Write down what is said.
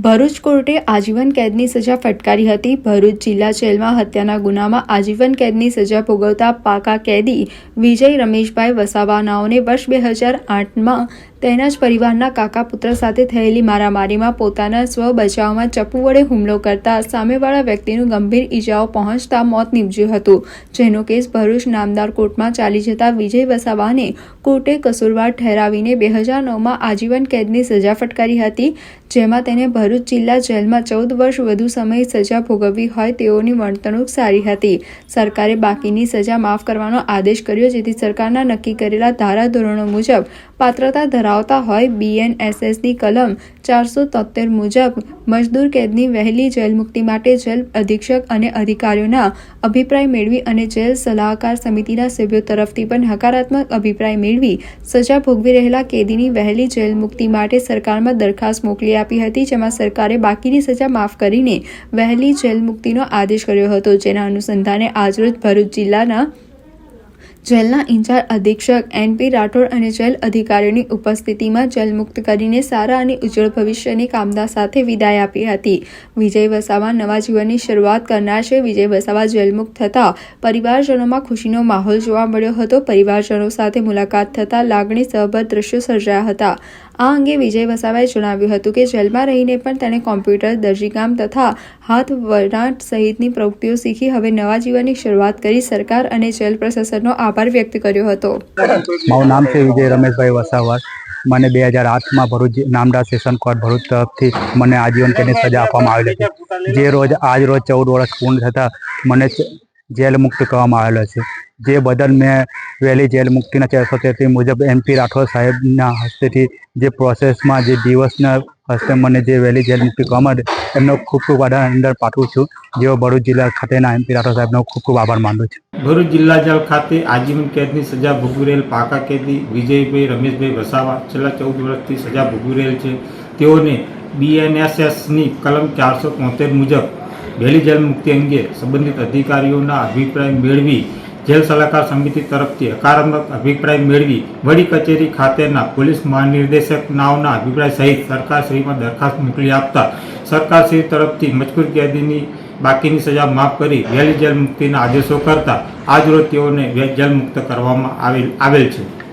ભરૂચ કોર્ટે આજીવન કેદની સજા ફટકારી હતી. ભરૂચ જિલ્લા જેલમાં હત્યાના ગુનામાં આજીવન કેદની સજા ભોગવતા પાકા કેદી વિજય રમેશભાઈ વસાવાનાઓને વર્ષ બે હજાર આઠમાં તેના જ પરિવારના કાકા પુત્ર સાથે થયેલી મારામારીમાં પોતાના સ્વ બચાવમાં ચપ્પુ વડે હુમલો કરતા સામેવાળા વ્યક્તિનું ગંભીર ઈજાઓ પહોંચતા મોત નીપજ્યું હતું. જેનો કેસ ભરૂચ નામદાર કોર્ટમાં ચાલી જતા વિજય વસાવાને કોર્ટે કસૂરવાર ઠેરાવીને બે હજાર નવમાં આજીવન કેદની સજા ફટકારી હતી, જેમાં તેને ભરૂચ જિલ્લા જેલમાં ચૌદ વર્ષ વધુ સમય સજા ભોગવવી હોય તેઓની વર્તણૂક સારી હતી. સરકારે બાકીની સજા માફ કરવાનો આદેશ કર્યો, જેથી સરકારના નક્કી કરેલા ધારાધોરણો મુજબ પાત્રતા ધરાવતા હોય બીએનએસએસની કલમ ચારસો તોતેર મુજબ મજદૂર કેદની વહેલી જેલ મુક્તિ માટે જેલ અધિક્ષક અને અધિકારીઓના અભિપ્રાય મેળવી અને જેલ સલાહકાર સમિતિના સભ્યો તરફથી પણ હકારાત્મક અભિપ્રાય મેળવી સજા ભોગવી રહેલા કેદીની વહેલી જેલ મુક્તિ માટે સરકારમાં દરખાસ્ત મોકલી આપી હતી, જેમાં સરકારે બાકીની સજા માફ કરીને વહેલી જેલ મુક્તિનો આદેશ કર્યો હતો. જેના અનુસંધાને આજરોજ ભરૂચ જિલ્લાના જેલના ઇન્ચાર્જ અધિક્ષક એનપી રાઠોડ અને જેલ અધિકારીઓની ઉપસ્થિતિમાં જેલમુક્ત કરીને સારા અને ઉજ્જવળ ભવિષ્યની કામના સાથે વિદાય આપી હતી. વિજય વસાવા નવા જીવનની શરૂઆત કરનાર છે. વિજય વસાવા જેલમુક્ત થતાં પરિવારજનોમાં ખુશીનો માહોલ જોવા મળ્યો હતો. પરિવારજનો સાથે મુલાકાત થતાં લાગણી સહભર દ્રશ્યો સર્જાયા હતા. આ અંગે વિજય વસાવાએ જણાવ્યું હતું કે જેલમાં રહીને પણ તેણે કોમ્પ્યુટર, દરજીકામ તથા હાથ વણાટ સહિતની પ્રવૃત્તિઓ શીખી હવે નવા જીવનની શરૂઆત કરી સરકાર અને જેલ પ્રશાસનનો આભાર વ્યક્ત કર્યો હતો. મારું નામ છે વિજય રમેશભાઈ વસાવર મને બે હજાર આઠમાં ભરૂચ નામડા સેશન કોર્ટ ભરૂચ તરફથી મને આજીવન કેદની સજા આપવામાં આવેલી હતી. જે રોજ, આજ રોજ ચૌદ વર્ષ પૂર્ણ થતાં મને જેલ મુક્ત કરવામાં આવેલો છે. જે બદલ મેં વહેલી જેલ મુક્તિના ચારસો તેત્રીસ મુજબ એમપી રાઠોડ સાહેબના હસ્તેથી જે પ્રોસેસમાં જે દિવસના હસ્તે મને જે વહેલી જેલ મુક્તિ કરવામાં એમનો ખૂબ ખૂબ આભાર અંદર પાઠવું છું. જેઓ ભરૂચ જિલ્લા ખાતેના એમપી રાઠોડ સાહેબનો ખૂબ ખૂબ આભાર માનું છું. ભરૂચ જિલ્લા જેલ ખાતે આજીવન કેદની સજા ભોગવી રહેલ પાકા કેદી વિજયભાઈ રમેશભાઈ વસાવા છેલ્લા ચૌદ વર્ષથી સજા ભોગવી રહેલ છે. તેઓને બીએનએસએસની કલમ ચારસો તોતેર મુજબ વહેલી જેલ મુક્તિ અંગે સંબંધિત અધિકારીઓના અભિપ્રાય મેળવી જેલ સલાહકાર સમિતિ તરફથી હકારાત્મક અભિપ્રાય મેળવી વડી કચેરી ખાતેના પોલીસ મહાનિર્દેશક નાવના અભિપ્રાય સહિત સરકારશ્રીમાં દરખાસ્ત મોકલી આપતા સરકારશ્રી તરફથી મજકૂર કેદીની બાકીની સજા માફ કરી વહેલી જેલ મુક્તિના આદેશો કરતા આજરોજ તેઓને જેલ મુક્ત કરવામાં આવેલ આવેલ છે.